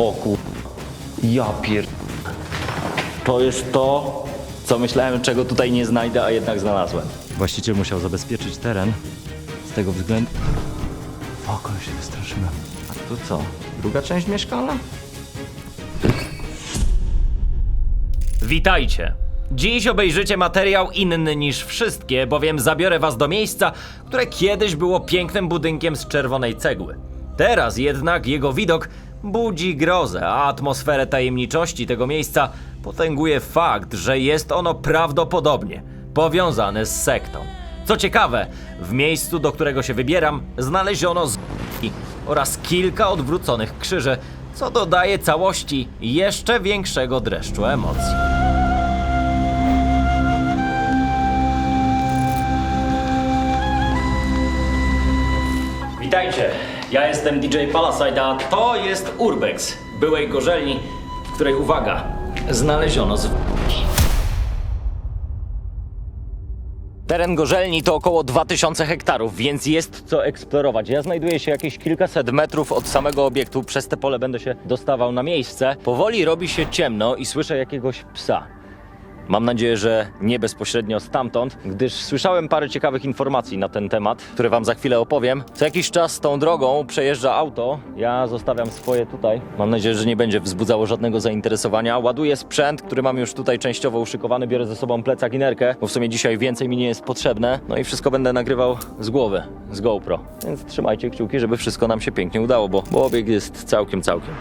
O kur... Ja pier... To jest to, co myślałem, czego tutaj nie znajdę, a jednak znalazłem. Właściciel musiał zabezpieczyć teren z tego względu... Fuck, ale się wystraszyłem. A tu co? Druga część mieszkania? Witajcie! Dziś obejrzycie materiał inny niż wszystkie, bowiem zabiorę was do miejsca, które kiedyś było pięknym budynkiem z czerwonej cegły. Teraz jednak jego widok budzi grozę, a atmosferę tajemniczości tego miejsca potęguje fakt, że jest ono prawdopodobnie powiązane z sektą. Co ciekawe, w miejscu, do którego się wybieram, znaleziono z oraz kilka odwróconych krzyży, co dodaje całości jeszcze większego dreszczu emocji. Witajcie, ja jestem DJ Palaside, a to jest Urbex, byłej gorzelni, w której, uwaga, znaleziono zwłoki. Teren gorzelni to około 2000 hektarów, więc jest co eksplorować. Ja znajduję się jakieś kilkaset metrów od samego obiektu, przez te pole będę się dostawał na miejsce. Powoli robi się ciemno i słyszę jakiegoś psa. Mam nadzieję, że nie bezpośrednio stamtąd, gdyż słyszałem parę ciekawych informacji na ten temat, które Wam za chwilę opowiem. Co jakiś czas tą drogą przejeżdża auto. Ja zostawiam swoje tutaj. Mam nadzieję, że nie będzie wzbudzało żadnego zainteresowania. Ładuję sprzęt, który mam już tutaj częściowo uszykowany. Biorę ze sobą plecak i nerkę, bo w sumie dzisiaj więcej mi nie jest potrzebne. No i wszystko będę nagrywał z głowy, z GoPro. Więc trzymajcie kciuki, żeby wszystko nam się pięknie udało, bo, bo obieg jest całkiem, całkiem.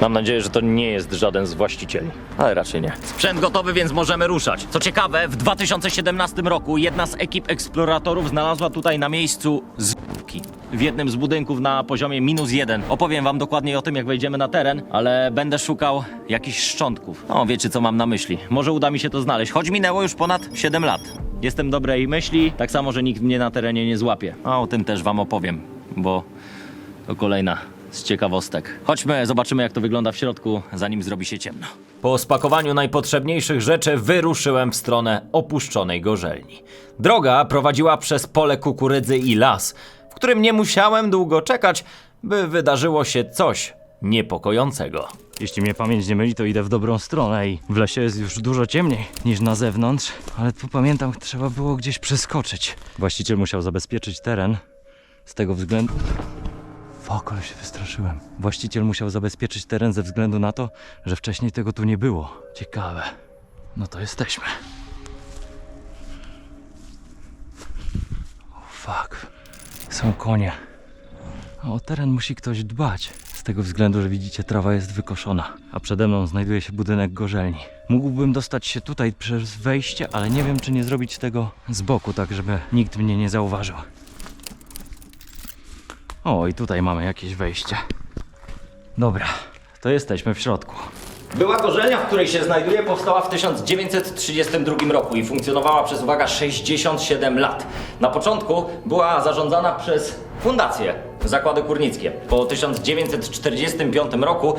Mam nadzieję, że to nie jest żaden z właścicieli, ale raczej nie. Sprzęt gotowy, więc możemy ruszać. Co ciekawe, w 2017 roku jedna z ekip eksploratorów znalazła tutaj na miejscu zwłoki. W jednym z budynków na poziomie minus jeden. Opowiem wam dokładniej o tym, jak wejdziemy na teren, ale będę szukał jakichś szczątków. No, wiecie, co mam na myśli. Może uda mi się to znaleźć, choć minęło już ponad 7 lat. Jestem dobrej myśli, tak samo, że nikt mnie na terenie nie złapie. A o tym też wam opowiem, bo to kolejna z ciekawostek. Chodźmy, zobaczymy jak to wygląda w środku, zanim zrobi się ciemno. Po spakowaniu najpotrzebniejszych rzeczy wyruszyłem w stronę opuszczonej gorzelni. Droga prowadziła przez pole kukurydzy i las, w którym nie musiałem długo czekać, by wydarzyło się coś niepokojącego. Jeśli mnie pamięć nie myli, to idę w dobrą stronę i w lesie jest już dużo ciemniej niż na zewnątrz, ale tu pamiętam, trzeba było gdzieś przeskoczyć. Właściciel musiał zabezpieczyć teren z tego względu... Fuck, się wystraszyłem. Właściciel musiał zabezpieczyć teren ze względu na to, że wcześniej tego tu nie było. Ciekawe. No to jesteśmy. O fuck. Są konie. O teren musi ktoś dbać. Z tego względu, że widzicie, trawa jest wykoszona, a przede mną znajduje się budynek gorzelni. Mógłbym dostać się tutaj przez wejście, ale nie wiem, czy nie zrobić tego z boku, tak żeby nikt mnie nie zauważył. O, i tutaj mamy jakieś wejście. Dobra, to jesteśmy w środku. Była gorzelnia, w której się znajduję, powstała w 1932 roku i funkcjonowała przez, uwaga, 67 lat. Na początku była zarządzana przez fundację Zakłady Górnickie. Po 1945 roku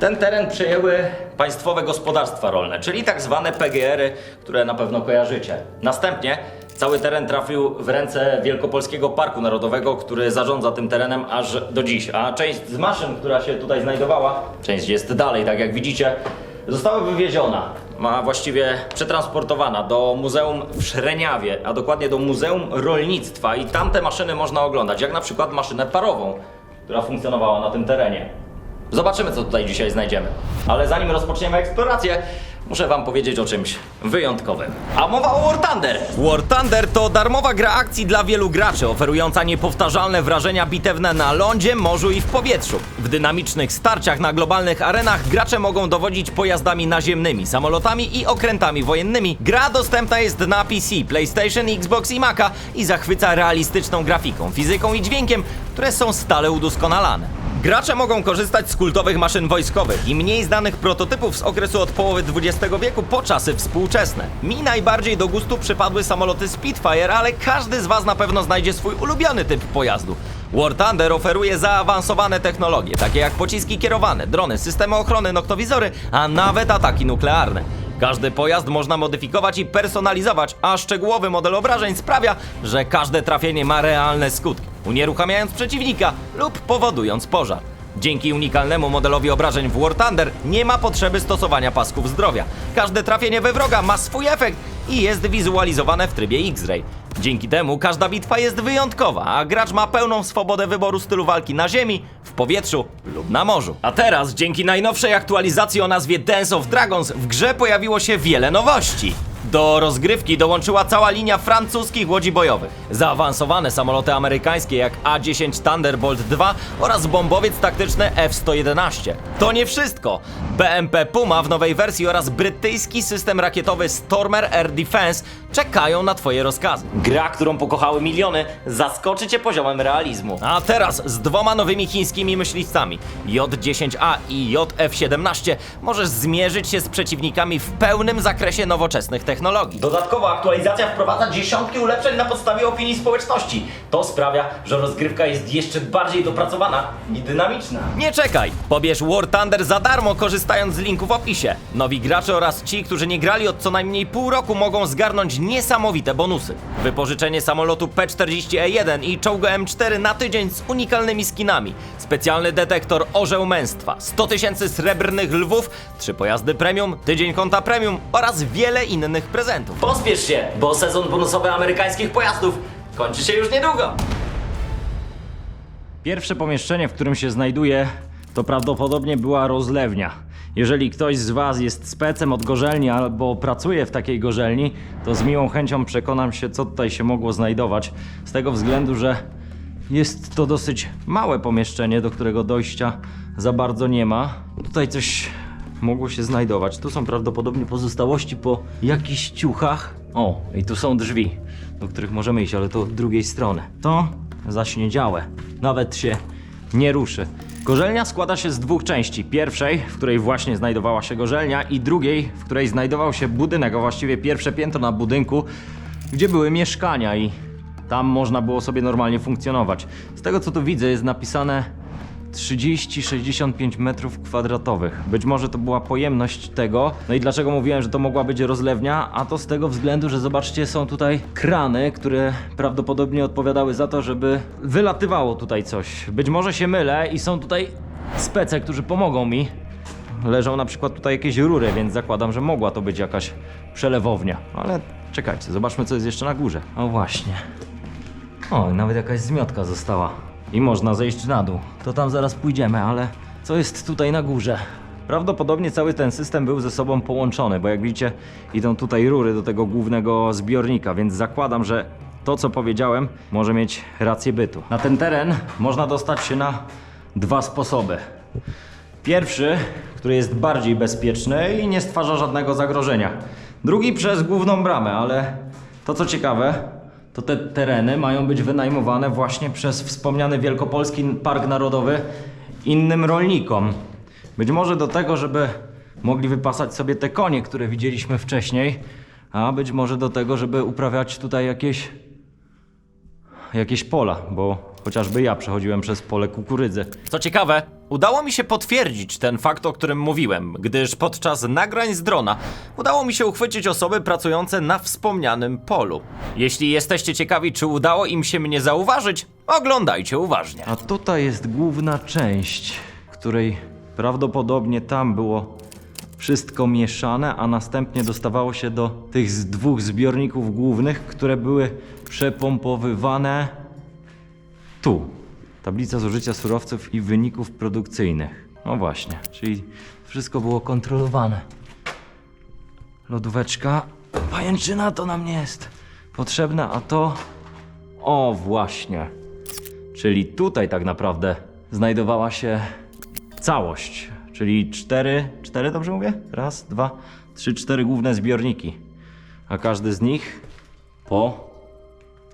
ten teren przejęły państwowe gospodarstwa rolne, czyli tak zwane PGR-y, które na pewno kojarzycie. Następnie cały teren trafił w ręce Wielkopolskiego Parku Narodowego, który zarządza tym terenem aż do dziś. A część z maszyn, która się tutaj znajdowała, część jest dalej, tak jak widzicie, została wywieziona, a właściwie przetransportowana do Muzeum w Szreniawie, a dokładnie do Muzeum Rolnictwa i tamte maszyny można oglądać, jak na przykład maszynę parową, która funkcjonowała na tym terenie. Zobaczymy, co tutaj dzisiaj znajdziemy. Ale zanim rozpoczniemy eksplorację, muszę wam powiedzieć o czymś wyjątkowym. A mowa o War Thunder! War Thunder to darmowa gra akcji dla wielu graczy, oferująca niepowtarzalne wrażenia bitewne na lądzie, morzu i w powietrzu. W dynamicznych starciach na globalnych arenach gracze mogą dowodzić pojazdami naziemnymi, samolotami i okrętami wojennymi. Gra dostępna jest na PC, PlayStation, Xbox i Maca i zachwyca realistyczną grafiką, fizyką i dźwiękiem, które są stale udoskonalane. Gracze mogą korzystać z kultowych maszyn wojskowych i mniej znanych prototypów z okresu od połowy XX wieku po czasy współczesne. Mi najbardziej do gustu przypadły samoloty Spitfire, ale każdy z Was na pewno znajdzie swój ulubiony typ pojazdu. War Thunder oferuje zaawansowane technologie, takie jak pociski kierowane, drony, systemy ochrony, noktowizory, a nawet ataki nuklearne. Każdy pojazd można modyfikować i personalizować, a szczegółowy model obrażeń sprawia, że każde trafienie ma realne skutki, unieruchamiając przeciwnika lub powodując pożar. Dzięki unikalnemu modelowi obrażeń w War Thunder nie ma potrzeby stosowania pasków zdrowia. Każde trafienie we wroga ma swój efekt i jest wizualizowane w trybie X-Ray. Dzięki temu każda bitwa jest wyjątkowa, a gracz ma pełną swobodę wyboru stylu walki na ziemi, w powietrzu lub na morzu. A teraz, dzięki najnowszej aktualizacji o nazwie Dance of Dragons, w grze pojawiło się wiele nowości. Do rozgrywki dołączyła cała linia francuskich łodzi bojowych, zaawansowane samoloty amerykańskie jak A-10 Thunderbolt II oraz bombowiec taktyczny F-111. To nie wszystko. BMP Puma w nowej wersji oraz brytyjski system rakietowy Stormer Air Defense czekają na twoje rozkazy. Gra, którą pokochały miliony, zaskoczy cię poziomem realizmu. A teraz z dwoma nowymi chińskimi myśliwcami J-10A i JF-17 możesz zmierzyć się z przeciwnikami w pełnym zakresie nowoczesnych technologii. Dodatkowo aktualizacja wprowadza dziesiątki ulepszeń na podstawie opinii społeczności. To sprawia, że rozgrywka jest jeszcze bardziej dopracowana i dynamiczna. Nie czekaj! Pobierz War Thunder za darmo, korzystając z linku w opisie. Nowi gracze oraz ci, którzy nie grali od co najmniej pół roku, mogą zgarnąć niesamowite bonusy. Wypożyczenie samolotu P-40E1 i czołgu M4 na tydzień z unikalnymi skinami. Specjalny detektor Orzeł Męstwa, 100 tysięcy srebrnych lwów, trzy pojazdy premium, tydzień konta premium oraz wiele innych prezentów. Pospiesz się, bo sezon bonusowy amerykańskich pojazdów kończy się już niedługo. Pierwsze pomieszczenie, w którym się znajduję, to prawdopodobnie była rozlewnia. Jeżeli ktoś z Was jest specem od gorzelni albo pracuje w takiej gorzelni, to z miłą chęcią przekonam się, co tutaj się mogło znajdować. Z tego względu, że jest to dosyć małe pomieszczenie, do którego dojścia za bardzo nie ma. Tutaj coś mogło się znajdować. Tu są prawdopodobnie pozostałości po jakichś ciuchach. O, i tu są drzwi, do których możemy iść, ale to drugiej strony. To zaśniedziałe. Nawet się nie ruszy. Gorzelnia składa się z dwóch części. Pierwszej, w której właśnie znajdowała się gorzelnia, i drugiej, w której znajdował się budynek, a właściwie pierwsze piętro na budynku, gdzie były mieszkania i tam można było sobie normalnie funkcjonować. Z tego co tu widzę, jest napisane 30-65 metrów kwadratowych. Być może to była pojemność tego. No i dlaczego mówiłem, że to mogła być rozlewnia? A to z tego względu, że zobaczcie, są tutaj krany, które prawdopodobnie odpowiadały za to, żeby wylatywało tutaj coś. Być może się mylę i są tutaj spece, którzy pomogą mi. Leżą na przykład tutaj jakieś rury, więc zakładam, że mogła to być jakaś przelewownia. Ale czekajcie, zobaczmy co jest jeszcze na górze. O właśnie. O, nawet jakaś zmiotka została. I można zejść na dół. To tam zaraz pójdziemy, ale co jest tutaj na górze? Prawdopodobnie cały ten system był ze sobą połączony, bo jak widzicie, idą tutaj rury do tego głównego zbiornika, więc zakładam, że to co powiedziałem może mieć rację bytu. Na ten teren można dostać się na dwa sposoby. Pierwszy, który jest bardziej bezpieczny i nie stwarza żadnego zagrożenia. Drugi przez główną bramę, ale to co ciekawe, to te tereny mają być wynajmowane właśnie przez wspomniany Wielkopolski Park Narodowy innym rolnikom. Być może do tego, żeby mogli wypasać sobie te konie, które widzieliśmy wcześniej, a być może do tego, żeby uprawiać tutaj jakieś jakieś pola, bo chociażby ja przechodziłem przez pole kukurydzy. Co ciekawe, udało mi się potwierdzić ten fakt, o którym mówiłem, gdyż podczas nagrań z drona udało mi się uchwycić osoby pracujące na wspomnianym polu. Jeśli jesteście ciekawi, czy udało im się mnie zauważyć, oglądajcie uważnie. A tutaj jest główna część, której prawdopodobnie tam było wszystko mieszane, a następnie dostawało się do tych z dwóch zbiorników głównych, które były przepompowywane tu. Tablica zużycia surowców i wyników produkcyjnych. No właśnie, czyli wszystko było kontrolowane. Lodóweczka. Pajęczyna to nam nie jest potrzebna, a to... O, właśnie. Czyli tutaj tak naprawdę znajdowała się całość. Czyli cztery, cztery dobrze mówię? Raz, dwa, trzy, cztery główne zbiorniki. A każdy z nich po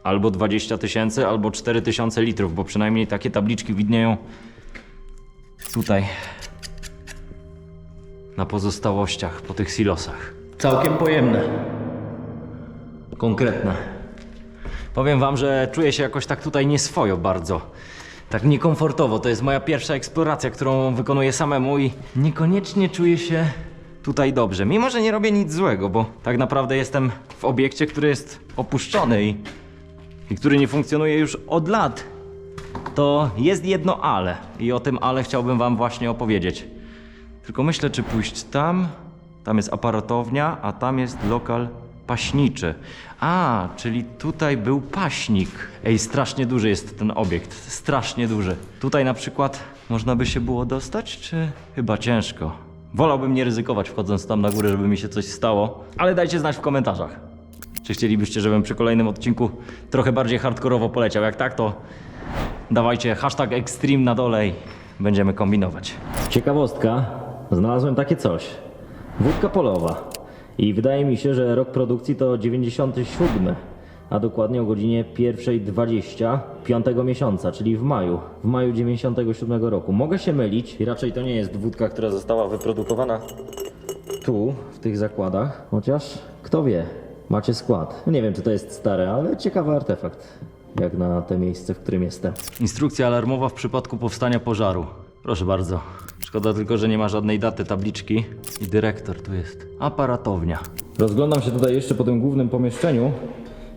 albo 20 tysięcy, albo 4 tysiące litrów, bo przynajmniej takie tabliczki widnieją tutaj na pozostałościach, po tych silosach. Całkiem pojemne. Konkretne. Powiem wam, że czuję się jakoś tak tutaj nieswojo bardzo. Tak niekomfortowo. To jest moja pierwsza eksploracja, którą wykonuję samemu i niekoniecznie czuję się tutaj dobrze. Mimo, że nie robię nic złego, bo tak naprawdę jestem w obiekcie, który jest opuszczony i, i który nie funkcjonuje już od lat. to jest jedno ale. I o tym ale chciałbym wam właśnie opowiedzieć. Tylko myślę, czy pójść tam, tam jest aparatownia, a tam jest lokal paśniczy. A, czyli tutaj był paśnik. Ej, strasznie duży jest ten obiekt, strasznie duży. Tutaj na przykład można by się było dostać, czy chyba ciężko? Wolałbym nie ryzykować wchodząc tam na górę, żeby mi się coś stało, ale dajcie znać w komentarzach. Czy chcielibyście, żebym przy kolejnym odcinku trochę bardziej hardkorowo poleciał? Jak tak, to dawajcie hashtag extreme na dole i będziemy kombinować. Ciekawostka, znalazłem takie coś. Wódka polowa. I wydaje mi się, że rok produkcji to 97, a dokładnie o godzinie 1.20 5 miesiąca, czyli w maju, w maju 97 roku. Mogę się mylić i raczej to nie jest wódka, która została wyprodukowana tu, w tych zakładach, chociaż kto wie, macie skład. Nie wiem, czy to jest stare, ale ciekawy artefakt, jak na te miejsce, w którym jestem. Instrukcja alarmowa w przypadku powstania pożaru. Proszę bardzo. Szkoda tylko, że nie ma żadnej daty, tabliczki. I dyrektor tu jest. Aparatownia. Rozglądam się tutaj jeszcze po tym głównym pomieszczeniu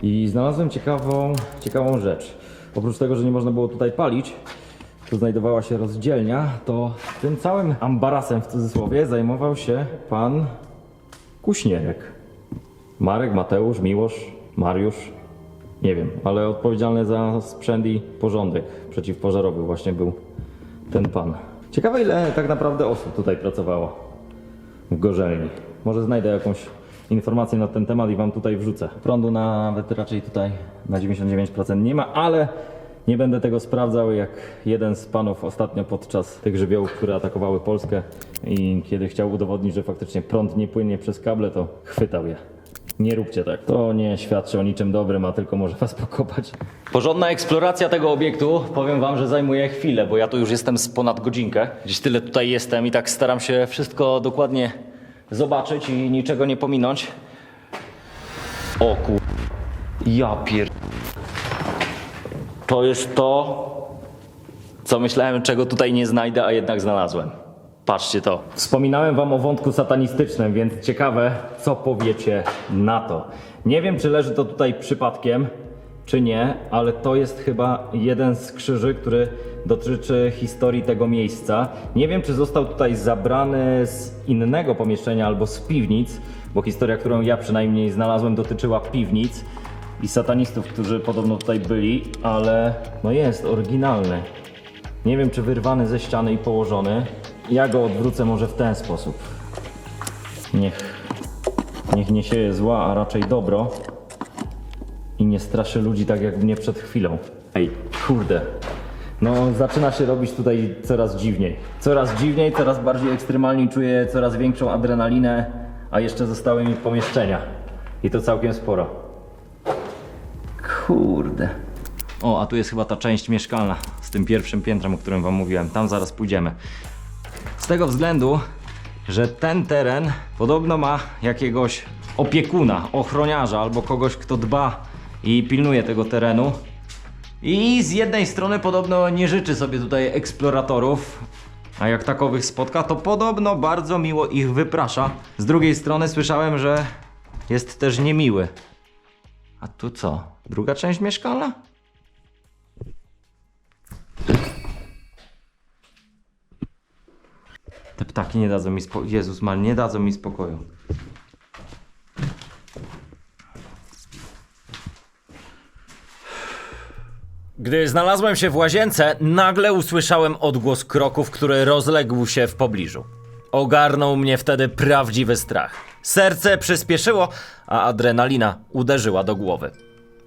i znalazłem ciekawą, ciekawą rzecz. Oprócz tego, że nie można było tutaj palić, tu znajdowała się rozdzielnia, to tym całym ambarasem w cudzysłowie zajmował się pan Kuśnierek. Marek, Mateusz, Miłosz, Mariusz, nie wiem, ale odpowiedzialny za sprzęt i porządek przeciwpożarowy właśnie był ten pan. Ciekawe ile tak naprawdę osób tutaj pracowało w gorzelni. Może znajdę jakąś informację na ten temat i wam tutaj wrzucę. Prądu nawet raczej tutaj na 99% nie ma, ale nie będę tego sprawdzał, jak jeden z panów ostatnio podczas tych żywiołów, które atakowały Polskę i kiedy chciał udowodnić, że faktycznie prąd nie płynie przez kable, to chwytał je. Nie róbcie tak. To nie świadczy o niczym dobrym, a tylko może was pokopać. Porządna eksploracja tego obiektu, powiem wam, że zajmuje chwilę, bo ja tu już jestem z ponad godzinkę. Gdzieś tyle tutaj jestem i tak staram się wszystko dokładnie zobaczyć i niczego nie pominąć. O kur... Ja pier... To jest to, co myślałem, czego tutaj nie znajdę, a jednak znalazłem. Patrzcie to. Wspominałem wam o wątku satanistycznym, więc ciekawe, co powiecie na to. Nie wiem, czy leży to tutaj przypadkiem, czy nie, ale to jest chyba jeden z krzyży, który dotyczy historii tego miejsca. Nie wiem, czy został tutaj zabrany z innego pomieszczenia albo z piwnic, bo historia, którą ja przynajmniej znalazłem, dotyczyła piwnic i satanistów, którzy podobno tutaj byli, ale no jest oryginalny. Nie wiem, czy wyrwany ze ściany i położony. Ja go odwrócę może w ten sposób. Niech, niech nie sieje zła, a raczej dobro. I nie straszy ludzi tak jak mnie przed chwilą. Ej, kurde. No, zaczyna się robić tutaj coraz dziwniej. Coraz dziwniej, coraz bardziej ekstremalnie czuję coraz większą adrenalinę, a jeszcze zostały mi pomieszczenia. I to całkiem sporo. Kurde. O, a tu jest chyba ta część mieszkalna z tym pierwszym piętrem, o którym wam mówiłem. Tam zaraz pójdziemy. Z tego względu, że ten teren podobno ma jakiegoś opiekuna, ochroniarza albo kogoś, kto dba i pilnuje tego terenu. I z jednej strony podobno nie życzy sobie tutaj eksploratorów, a jak takowych spotka, to podobno bardzo miło ich wyprasza. Z drugiej strony słyszałem, że jest też niemiły. A tu co? Druga część mieszkalna? Te ptaki nie dadzą mi spokoju. Jezus mal, nie dadzą mi spokoju. Gdy znalazłem się w łazience, nagle usłyszałem odgłos kroków, który rozległ się w pobliżu. Ogarnął mnie wtedy prawdziwy strach. Serce przyspieszyło, a adrenalina uderzyła do głowy.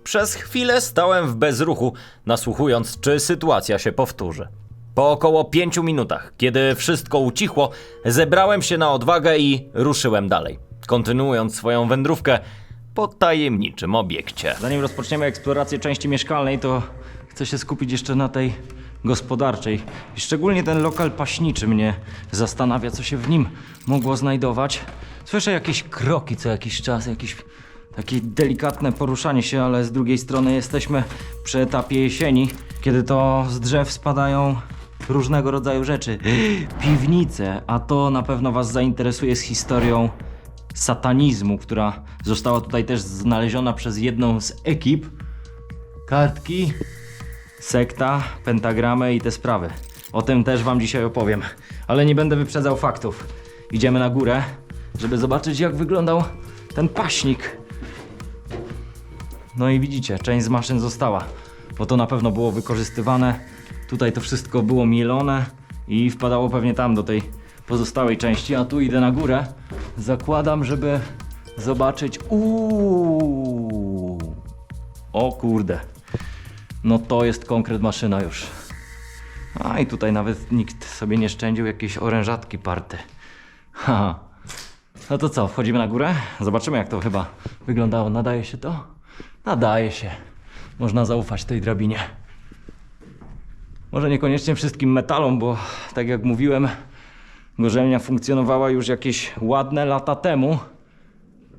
Przez chwilę stałem w bezruchu, nasłuchując, czy sytuacja się powtórzy. Po około pięciu minutach, kiedy wszystko ucichło, zebrałem się na odwagę i ruszyłem dalej, kontynuując swoją wędrówkę po tajemniczym obiekcie. Zanim rozpoczniemy eksplorację części mieszkalnej, to chcę się skupić jeszcze na tej gospodarczej. Szczególnie ten lokal paśniczy mnie zastanawia, co się w nim mogło znajdować. Słyszę jakieś kroki co jakiś czas, jakieś takie delikatne poruszanie się, ale z drugiej strony jesteśmy przy etapie jesieni, kiedy to z drzew spadają różnego rodzaju rzeczy. Piwnice, a to na pewno Was zainteresuje z historią satanizmu, która została tutaj też znaleziona przez jedną z ekip. Kartki sekta, pentagramę i te sprawy. O tym też wam dzisiaj opowiem, ale nie będę wyprzedzał faktów. Idziemy na górę, żeby zobaczyć jak wyglądał ten paśnik. No i widzicie, część z maszyn została, bo to na pewno było wykorzystywane. Tutaj to wszystko było mielone i wpadało pewnie tam do tej pozostałej części, a tu idę na górę. Zakładam, żeby zobaczyć. Uuu. O kurde. No to jest konkret maszyna już. A i tutaj nawet nikt sobie nie szczędził jakieś orężatki parte. Haha. No to co, wchodzimy na górę? Zobaczymy jak to chyba wyglądało. Nadaje się to? Nadaje się. Można zaufać tej drabinie. Może niekoniecznie wszystkim metalom, bo tak jak mówiłem, gorzelnia funkcjonowała już jakieś ładne lata temu,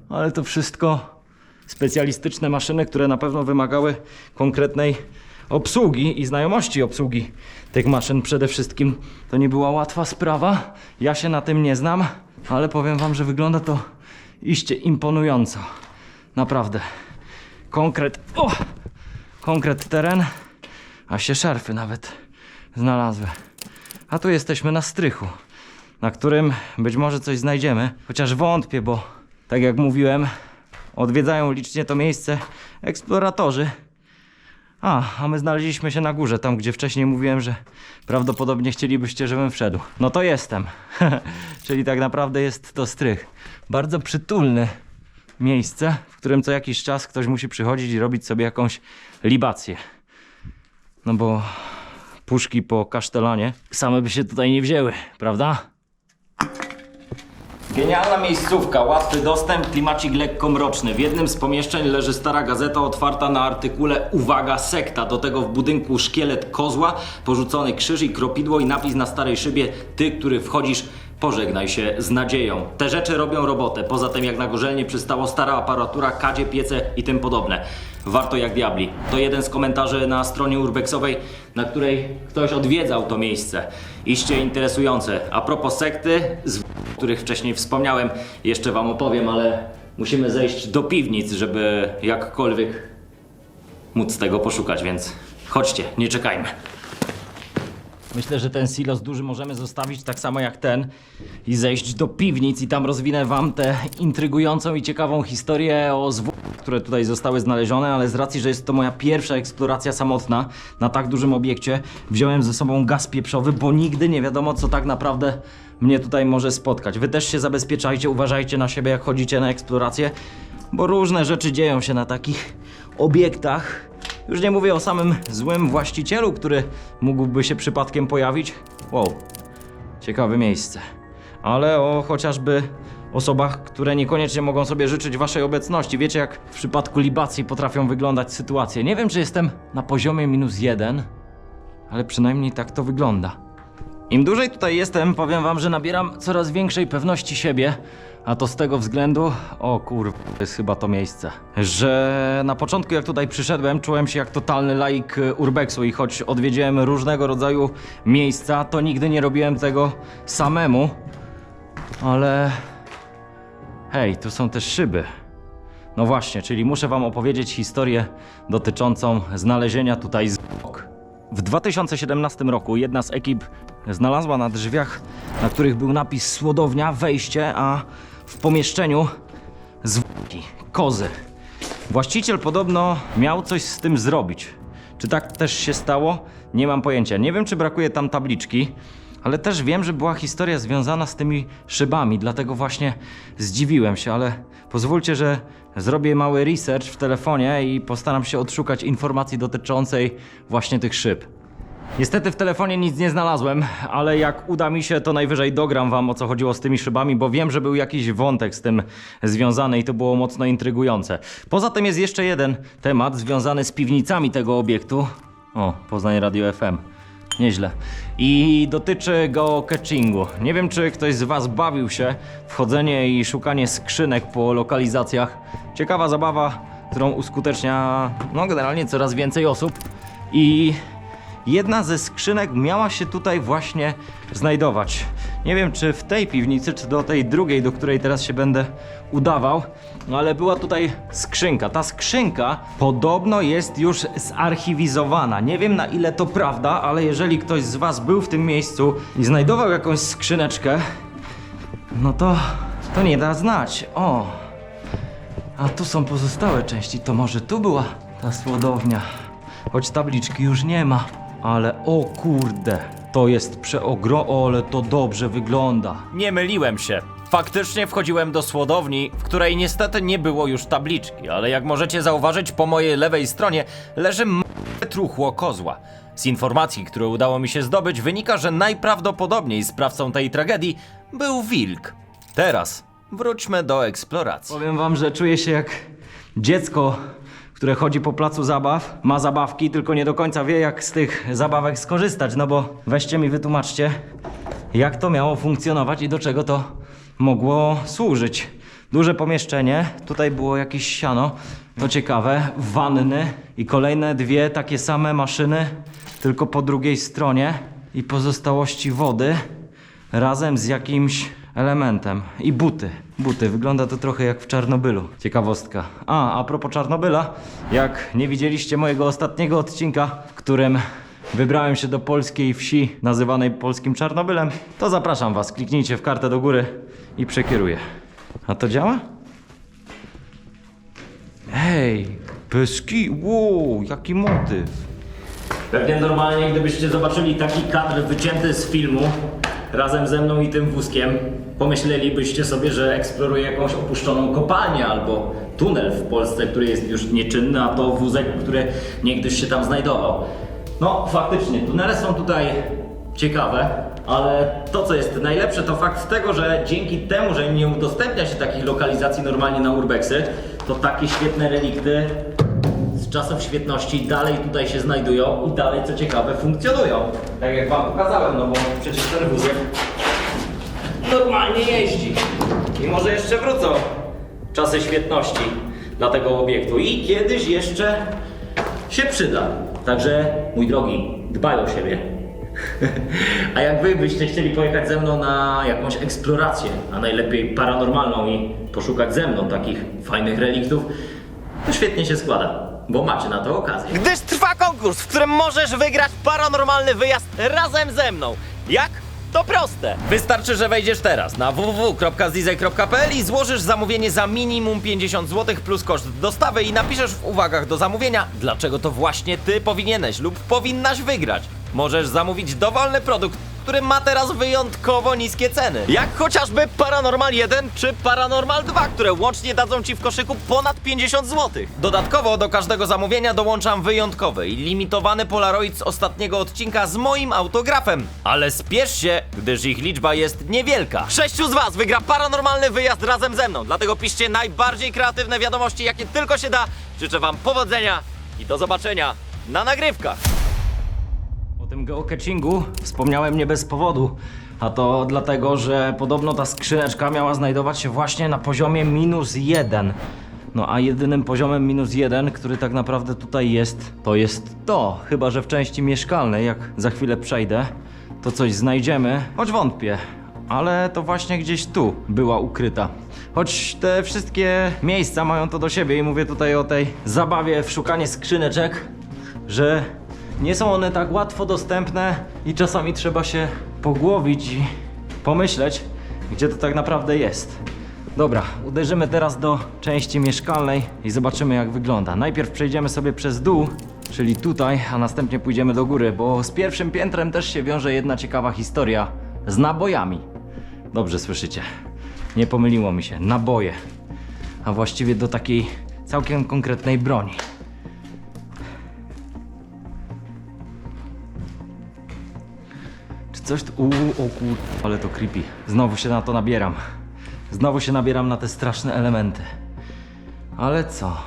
ale to wszystko specjalistyczne maszyny, które na pewno wymagały konkretnej obsługi i znajomości obsługi tych maszyn przede wszystkim. To nie była łatwa sprawa. Ja się na tym nie znam, ale powiem wam, że wygląda to iście imponująco. Naprawdę. Konkret. O! Konkret teren, a się szarfy nawet znalazły. A tu jesteśmy na strychu, na którym być może coś znajdziemy, chociaż wątpię, bo tak jak mówiłem, odwiedzają licznie to miejsce eksploratorzy. A, a my znaleźliśmy się na górze, tam gdzie wcześniej mówiłem, że prawdopodobnie chcielibyście, żebym wszedł. No to jestem. Czyli tak naprawdę jest to strych. Bardzo przytulne miejsce, w którym co jakiś czas ktoś musi przychodzić i robić sobie jakąś libację. No bo puszki po kasztelanie same by się tutaj nie wzięły, prawda? Genialna miejscówka, łatwy dostęp, klimacik lekko mroczny. W jednym z pomieszczeń leży stara gazeta otwarta na artykule Uwaga, sekta. Do tego w budynku szkielet kozła, porzucony krzyż i kropidło i napis na starej szybie Ty, który wchodzisz, pożegnaj się z nadzieją. Te rzeczy robią robotę. Poza tym jak na gorzelnie przystało stara aparatura, kadzie, piece i tym podobne. Warto jak diabli. To jeden z komentarzy na stronie urbexowej, na której ktoś odwiedzał to miejsce. Iście interesujące. A propos sekty, z których wcześniej wspomniałem, jeszcze wam opowiem, ale musimy zejść do piwnic, żeby jakkolwiek móc tego poszukać, więc chodźcie, nie czekajmy. Myślę, że ten silos duży możemy zostawić tak samo jak ten i zejść do piwnic i tam rozwinę wam tę intrygującą i ciekawą historię o zwłokach, które tutaj zostały znalezione, ale z racji, że jest to moja pierwsza eksploracja samotna na tak dużym obiekcie, wziąłem ze sobą gaz pieprzowy, bo nigdy nie wiadomo, co tak naprawdę mnie tutaj może spotkać. Wy też się zabezpieczajcie, uważajcie na siebie, jak chodzicie na eksplorację, bo różne rzeczy dzieją się na takich obiektach. Już nie mówię o samym złym właścicielu, który mógłby się przypadkiem pojawić. Wow, ciekawe miejsce. Ale o chociażby osobach, które niekoniecznie mogą sobie życzyć waszej obecności. Wiecie, jak w przypadku libacji potrafią wyglądać sytuacje. Nie wiem, czy jestem na poziomie minus jeden, ale przynajmniej tak to wygląda. Im dłużej tutaj jestem, powiem wam, że nabieram coraz większej pewności siebie, a to z tego względu, o kur... to jest chyba to miejsce, że na początku jak tutaj przyszedłem, czułem się jak totalny laik urbexu i choć odwiedziłem różnego rodzaju miejsca, to nigdy nie robiłem tego samemu, ale... Hej, tu są też szyby. No właśnie, czyli muszę wam opowiedzieć historię dotyczącą znalezienia tutaj zwłok. W 2017 roku jedna z ekip znalazła na drzwiach, na których był napis słodownia, wejście, a w pomieszczeniu zwłoki, kozy. Właściciel podobno miał coś z tym zrobić. Czy tak też się stało? Nie mam pojęcia. Nie wiem, czy brakuje tam tabliczki, ale też wiem, że była historia związana z tymi szybami, dlatego właśnie zdziwiłem się, ale pozwólcie, że zrobię mały research w telefonie i postaram się odszukać informacji dotyczącej właśnie tych szyb. Niestety w telefonie nic nie znalazłem, ale jak uda mi się, to najwyżej dogram wam o co chodziło z tymi szybami, bo wiem, że był jakiś wątek z tym związany i to było mocno intrygujące. Poza tym jest jeszcze jeden temat związany z piwnicami tego obiektu. O, Poznań Radio FM. Nieźle. I dotyczy geocachingu. Nie wiem, czy ktoś z Was bawił się w chodzenie i szukanie skrzynek po lokalizacjach. Ciekawa zabawa, którą uskutecznia no, generalnie coraz więcej osób. I jedna ze skrzynek miała się tutaj właśnie znajdować. Nie wiem, czy w tej piwnicy, czy do tej drugiej, do której teraz się będę udawał, no ale była tutaj skrzynka. Ta skrzynka podobno jest już zarchiwizowana. Nie wiem na ile to prawda, ale jeżeli ktoś z Was był w tym miejscu i znajdował jakąś skrzyneczkę, no to to nie da znać. O! A tu są pozostałe części. To może tu była ta słodownia. Choć tabliczki już nie ma. Ale o kurde, to jest przeogro... O, ale to dobrze wygląda. Nie myliłem się. Faktycznie wchodziłem do słodowni, w której niestety nie było już tabliczki, ale jak możecie zauważyć, po mojej lewej stronie leży m- truchło kozła. Z informacji, które udało mi się zdobyć, wynika, że najprawdopodobniej sprawcą tej tragedii był wilk. Teraz wróćmy do eksploracji. Powiem wam, że czuję się jak dziecko, które chodzi po placu zabaw, ma zabawki, tylko nie do końca wie, jak z tych zabawek skorzystać. No bo weźcie mi, wytłumaczcie, jak to miało funkcjonować i do czego to mogło służyć. Duże pomieszczenie, tutaj było jakieś siano, to ciekawe, wanny i kolejne dwie takie same maszyny, tylko po drugiej stronie i pozostałości wody razem z jakimś elementem. I buty. Buty. Wygląda to trochę jak w Czarnobylu. Ciekawostka. A, a propos Czarnobyla, jak nie widzieliście mojego ostatniego odcinka, w którym wybrałem się do polskiej wsi nazywanej polskim Czarnobylem, to zapraszam was. Kliknijcie w kartę do góry i przekieruję. A to działa? Hej, pyski, wow, jaki motyw. Pewnie normalnie, gdybyście zobaczyli taki kadr wycięty z filmu razem ze mną i tym wózkiem, pomyślelibyście sobie, że eksploruję jakąś opuszczoną kopalnię albo tunel w Polsce, który jest już nieczynny, a to wózek, który niegdyś się tam znajdował. No, faktycznie, tunele są tutaj ciekawe, ale to, co jest najlepsze, to fakt tego, że dzięki temu, że nie udostępnia się takich lokalizacji normalnie na urbexy, to takie świetne relikty czasów świetności dalej tutaj się znajdują i dalej, co ciekawe, funkcjonują. Tak jak Wam pokazałem, no bo przecież ten wózek normalnie jeździ. I może jeszcze wrócą czasy świetności dla tego obiektu i kiedyś jeszcze się przyda. Także, mój drogi, dbaj o siebie. A jak wy byście chcieli pojechać ze mną na jakąś eksplorację, a najlepiej paranormalną i poszukać ze mną takich fajnych reliktów, to świetnie się składa, bo macie na to okazję. Gdyż trwa konkurs, w którym możesz wygrać paranormalny wyjazd razem ze mną. Jak? To proste. Wystarczy, że wejdziesz teraz na www.zdizej.pl i złożysz zamówienie za minimum 50 zł plus koszt dostawy i napiszesz w uwagach do zamówienia, dlaczego to właśnie ty powinieneś lub powinnaś wygrać. Możesz zamówić dowolny produkt, który ma teraz wyjątkowo niskie ceny. Jak chociażby Paranormal 1 czy Paranormal 2, które łącznie dadzą ci w koszyku ponad 50 zł. Dodatkowo do każdego zamówienia dołączam wyjątkowy i limitowany Polaroid z ostatniego odcinka z moim autografem. Ale spiesz się, gdyż ich liczba jest niewielka. Sześciu z was wygra paranormalny wyjazd razem ze mną, dlatego piszcie najbardziej kreatywne wiadomości, jakie tylko się da. Życzę wam powodzenia i do zobaczenia na nagrywkach. Tym geocachingu wspomniałem nie bez powodu. A to dlatego, że podobno ta skrzyneczka miała znajdować się właśnie na poziomie minus jeden. No a jedynym poziomem minus jeden, który tak naprawdę tutaj jest, to jest to. Chyba, że w części mieszkalnej, jak za chwilę przejdę, to coś znajdziemy, choć wątpię. Ale to właśnie gdzieś tu była ukryta. Choć te wszystkie miejsca mają to do siebie i mówię tutaj o tej zabawie w szukanie skrzyneczek, że nie są one tak łatwo dostępne i czasami trzeba się pogłowić i pomyśleć, gdzie to tak naprawdę jest. Dobra, uderzymy teraz do części mieszkalnej i zobaczymy jak wygląda. Najpierw przejdziemy sobie przez dół, czyli tutaj, a następnie pójdziemy do góry, bo z pierwszym piętrem też się wiąże jedna ciekawa historia z nabojami. Dobrze słyszycie. Nie pomyliło mi się. Naboje. A właściwie do takiej całkiem konkretnej broni. Coś tu... O kur... Ale to creepy. Znowu się na to nabieram. Znowu się nabieram na te straszne elementy. Ale co?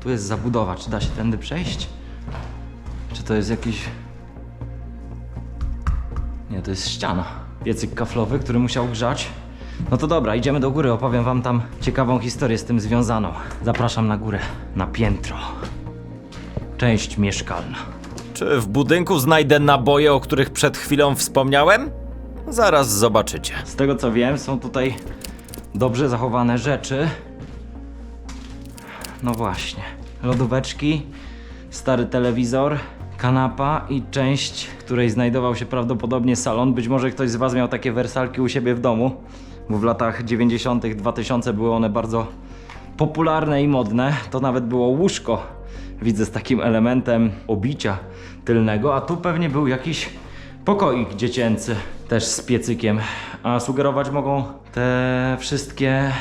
Tu jest zabudowa. Czy da się tędy przejść? Czy to jest jakiś... Nie, to jest ściana. Piecyk kaflowy, który musiał grzać. No to dobra, idziemy do góry. Opowiem wam tam ciekawą historię z tym związaną. Zapraszam na górę, na piętro. Część mieszkalna. Czy w budynku znajdę naboje, o których przed chwilą wspomniałem? Zaraz zobaczycie. Z tego co wiem, są tutaj dobrze zachowane rzeczy. No właśnie. Lodóweczki, stary telewizor, kanapa i część, w której znajdował się prawdopodobnie salon. Być może ktoś z Was miał takie wersalki u siebie w domu, bo w latach 90., 2000 były one bardzo popularne i modne. To nawet było łóżko. Widzę z takim elementem obicia tylnego, a tu pewnie był jakiś pokoik dziecięcy, też z piecykiem. A sugerować mogą te wszystkie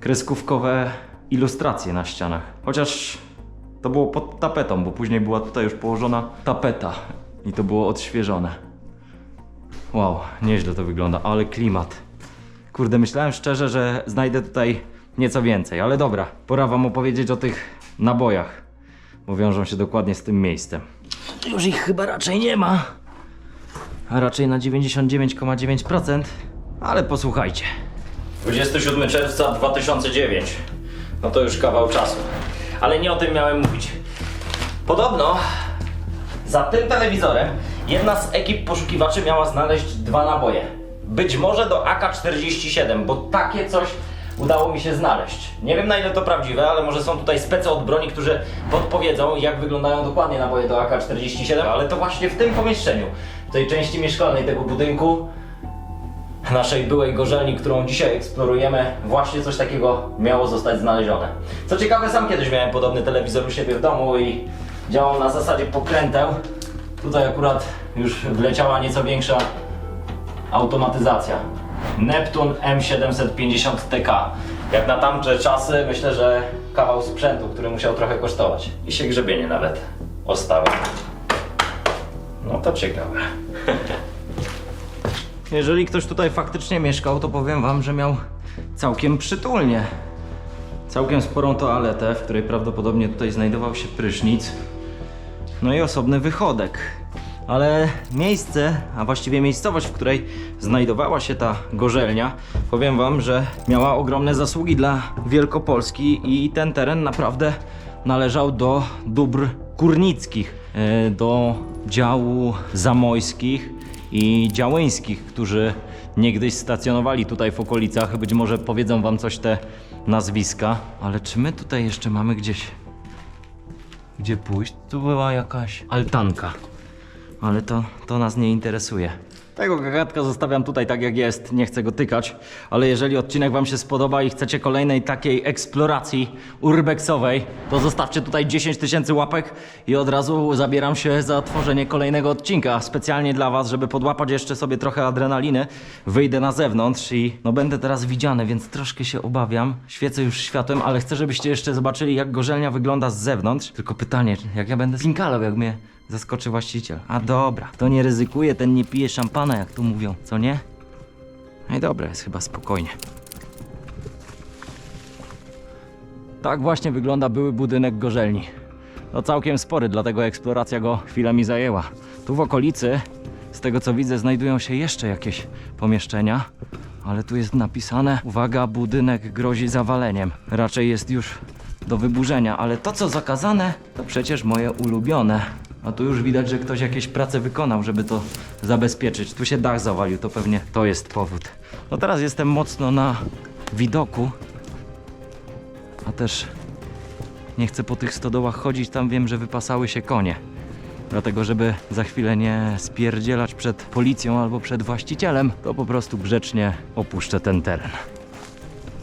kreskówkowe ilustracje na ścianach. Chociaż to było pod tapetą, bo później była tutaj już położona tapeta i to było odświeżone. Wow, nieźle to wygląda, ale klimat. Kurde, myślałem szczerze, że znajdę tutaj nieco więcej, ale dobra, pora wam opowiedzieć o tych nabojach, bo wiążą się dokładnie z tym miejscem. Już ich chyba raczej nie ma, a raczej na 99,9%, ale posłuchajcie. 27 czerwca 2009. No to już kawał czasu. Ale nie o tym miałem mówić. Podobno za tym telewizorem jedna z ekip poszukiwaczy miała znaleźć dwa naboje. Być może do AK-47, bo takie coś udało mi się znaleźć. Nie wiem na ile to prawdziwe, ale może są tutaj spece od broni, którzy podpowiedzą jak wyglądają dokładnie naboje do AK-47, ale to właśnie w tym pomieszczeniu, w tej części mieszkalnej tego budynku, naszej byłej gorzelni, którą dzisiaj eksplorujemy, właśnie coś takiego miało zostać znalezione. Co ciekawe, sam kiedyś miałem podobny telewizor u siebie w domu i działał na zasadzie pokręteł. Tutaj akurat już wleciała nieco większa automatyzacja. Neptun M750TK. Jak na tamte czasy, myślę, że kawał sprzętu, który musiał trochę kosztować. I się grzebienie nawet ostało. No to ciekawe. Jeżeli ktoś tutaj faktycznie mieszkał, to powiem wam, że miał całkiem przytulnie. Całkiem sporą toaletę, w której prawdopodobnie tutaj znajdował się prysznic. No i osobny wychodek. Ale miejsce, a właściwie miejscowość, w której znajdowała się ta gorzelnia, powiem wam, że miała ogromne zasługi dla Wielkopolski i ten teren naprawdę należał do dóbr kurnickich, e, do działu zamojskich i działyńskich, którzy niegdyś stacjonowali tutaj w okolicach. Być może powiedzą wam coś te nazwiska, ale czy my tutaj jeszcze mamy gdzieś gdzie pójść? Tu była jakaś altanka. Ale to, to nas nie interesuje. Tego gagatka zostawiam tutaj tak jak jest, nie chcę go tykać, ale jeżeli odcinek wam się spodoba i chcecie kolejnej takiej eksploracji urbexowej, to zostawcie tutaj 10 tysięcy łapek i od razu zabieram się za tworzenie kolejnego odcinka, specjalnie dla was, żeby podłapać jeszcze sobie trochę adrenaliny. Wyjdę na zewnątrz i no będę teraz widziany, więc troszkę się obawiam. Świecę już światłem, ale chcę, żebyście jeszcze zobaczyli jak gorzelnia wygląda z zewnątrz. Tylko pytanie, jak ja będę skinkalał, jak mnie zaskoczy właściciel. A dobra, to nie ryzykuje, ten nie pije szampana, jak tu mówią, co nie? No i dobra, jest chyba spokojnie. Tak właśnie wygląda były budynek gorzelni. To całkiem spory, dlatego eksploracja go chwilę mi zajęła. Tu w okolicy, z tego co widzę, znajdują się jeszcze jakieś pomieszczenia, ale tu jest napisane: Uwaga, budynek grozi zawaleniem. Raczej jest już do wyburzenia, ale to co zakazane, to przecież moje ulubione. A tu już widać, że ktoś jakieś prace wykonał, żeby to zabezpieczyć. Tu się dach zawalił, to pewnie to jest powód. No teraz jestem mocno na widoku, a też nie chcę po tych stodołach chodzić, tam wiem, że wypasały się konie. Dlatego, żeby za chwilę nie spierdzielać przed policją albo przed właścicielem, to po prostu grzecznie opuszczę ten teren.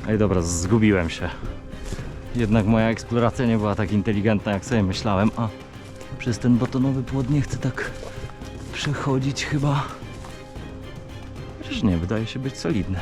Ej, dobra, zgubiłem się. Jednak moja eksploracja nie była tak inteligentna, jak sobie myślałem, a przez ten betonowy płot nie chcę tak przechodzić chyba. Chociaż nie, wydaje się być solidny.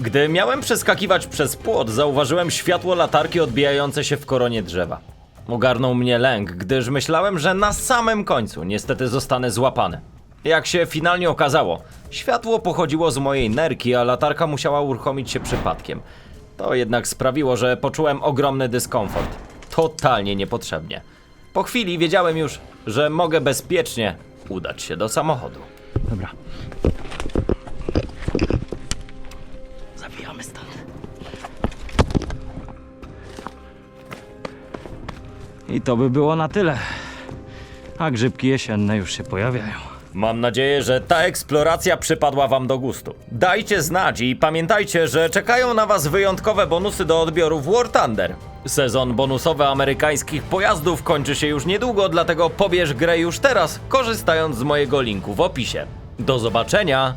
Gdy miałem przeskakiwać przez płot, zauważyłem światło latarki odbijające się w koronie drzewa. Ogarnął mnie lęk, gdyż myślałem, że na samym końcu niestety zostanę złapany. Jak się finalnie okazało, światło pochodziło z mojej nerki, a latarka musiała uruchomić się przypadkiem. To jednak sprawiło, że poczułem ogromny dyskomfort. Totalnie niepotrzebnie. Po chwili wiedziałem już, że mogę bezpiecznie udać się do samochodu. Dobra. Zabijamy stąd. I to by było na tyle. A grzybki jesienne już się pojawiają. Mam nadzieję, że ta eksploracja przypadła Wam do gustu. Dajcie znać i pamiętajcie, że czekają na Was wyjątkowe bonusy do odbioru w War Thunder. Sezon bonusowy amerykańskich pojazdów kończy się już niedługo, dlatego pobierz grę już teraz, korzystając z mojego linku w opisie. Do zobaczenia